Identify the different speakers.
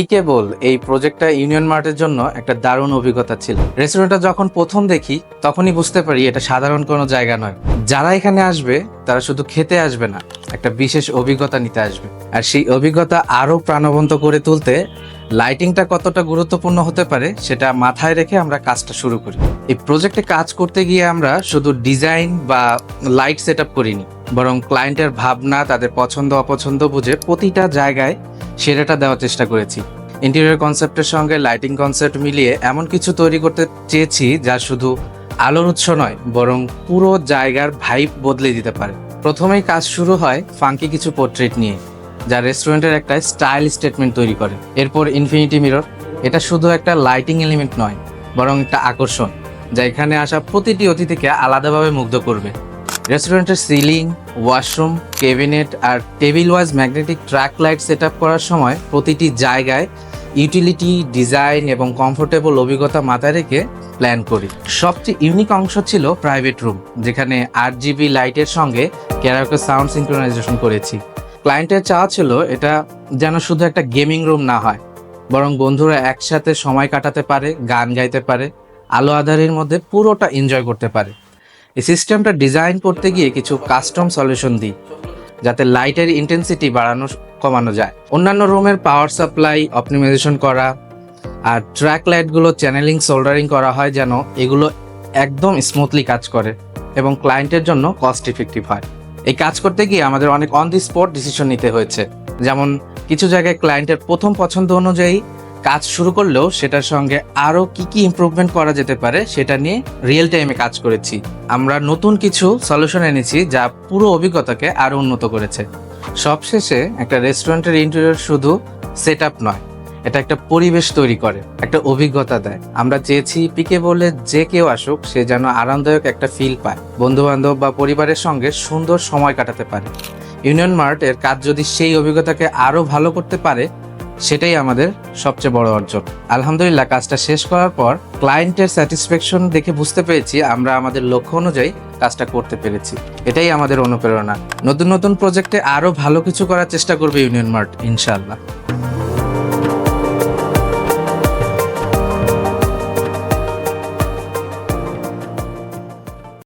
Speaker 1: পিকে বল এই প্রজেক্টটা ইউনিয়ন মার্টের জন্য একটা দারুণ অভিজ্ঞতা ছিল। রেস্টুরেন্টটা যখন প্রথম দেখি, তখনই বুঝতে পারি এটা সাধারণ কোনো জায়গা নয়। যারা এখানে আসবে, তারা শুধু খেতে আসবে না, একটা বিশেষ অভিজ্ঞতা নিতে আসবে। আর সেই অভিজ্ঞতা আরও প্রাণবন্ত করে তুলতে লাইটিংটা কতটা গুরুত্বপূর্ণ হতে পারে, সেটা মাথায় রেখে আমরা কাজটা শুরু করি। এই প্রজেক্টে কাজ করতে গিয়ে আমরা শুধু ডিজাইন বা লাইট সেট করিনি, বরং ক্লায়েন্টের ভাবনা, তাদের পছন্দ অপছন্দ বুঝে প্রতিটা জায়গায় সেরাটা দেওয়ার চেষ্টা করেছি। ইন্টেরিয়র কনসেপ্টের সঙ্গে লাইটিং কনসেপ্ট মিলিয়ে এমন কিছু তৈরি করতে চেয়েছি যা শুধু আলোর উৎস নয়, বরং পুরো জায়গার ভাইব বদলে দিতে পারে। প্রথমেই কাজ শুরু হয় ফাঙ্কি কিছু পোর্ট্রেট নিয়ে, যা রেস্টুরেন্টের একটা স্টাইল স্টেটমেন্ট তৈরি করে। এরপর ইনফিনিটি মিরর এটা শুধু একটা লাইটিং এলিমেন্ট নয়, বরং একটা আকর্ষণ, যা এখানে আসা প্রতিটি অতিথিকে আলাদাভাবে মুগ্ধ করবে। রেস্টুরেন্টের সিলিং ওয়াশরুম কেবিনেট আর table wise magnetic track light set করার সময় প্রতিটি জায়গায় ইউটিলিটি ডিজাইন এবং কমফোর্টেবল অভিজ্ঞতা মাথায় রেখে প্ল্যান করি। সবচেয়ে ইউনিক অংশ ছিল প্রাইভেট রুম যেখানে আট জিবি লাইটের সঙ্গে ক্যারাওকে সাউন্ড সিঙ্ক্রোনাইজেশন করেছি। ক্লায়েন্টের চাওয়া ছিল এটা যেন শুধু একটা গেমিং রুম না হয়, বরং বন্ধুরা একসাথে সময় কাটাতে পারে, গান গাইতে পারে, আলো আধারের মধ্যে পুরোটা এনজয় করতে পারে। এই সিস্টেমটা ডিজাইন করতে গিয়ে কিছু কাস্টম সলিউশন দিই, যাতে লাইটের ইন্টেন্সিটি বাড়ানো, কমানো যায়। অন্যান্য রুমের পাওয়ার সাপ্লাই, অপটিমাইজেশন করা, আর ট্র্যাক লাইটগুলো চ্যানেলিং, সোল্ডারিং করা হয় যেন এগুলো একদম স্মুথলি কাজ করে এবং ক্লায়েন্টের জন্য কস্ট ইফেক্টিভ হয়। এই কাজ করতে গিয়ে আমাদের অনেক অন দি স্পট ডিসিশন নিতে হয়েছে। যেমন, কিছু জায়গায় ক্লায়েন্টের প্রথম পছন্দ অনুযায়ী কাজ শুরু করলেও সেটার সঙ্গে আরও কি কি ইমপ্রুভমেন্ট করা যেতে পারে সেটা নিয়ে রিয়েল টাইমে কাজ করেছি। আমরা নতুন কিছু সলিউশন এনেছি যা পুরো অভিজ্ঞতাকে আরও উন্নত করেছে। সবশেষে একটা রেস্টুরেন্টের ইন্টেরিয়র শুধু সেট নয়, এটা একটা পরিবেশ তৈরি করে, একটা অভিজ্ঞতা দেয়। আমরা চেয়েছি পিকে বলে যে কেউ আসুক, সে যেন আরামদায়ক একটা ফিল পায়। বন্ধু বান্ধব বা পরিবারের সঙ্গে সুন্দর সময় কাটাতে পারে। ইউনিয়ন মার্ট এর কাজ যদি সেই অভিজ্ঞতাকে আরও ভালো করতে পারে সেটাই আমাদের সবচেয়ে বড় অর্জন। আলহামদুলিল্লাহ, কাজটা শেষ করার পর ক্লায়েন্টের স্যাটিসফ্যাকশন দেখে বুঝতে পেরেছি আমরা আমাদের লক্ষ্য অনুযায়ী কাজটা করতে পেরেছি। এটাই আমাদের অনুপ্রেরণা। নতুন নতুন প্রজেক্টে আরও ভালো কিছু করার চেষ্টা করবে ইউনিয়ন মার্ট ইনশাআল্লাহ।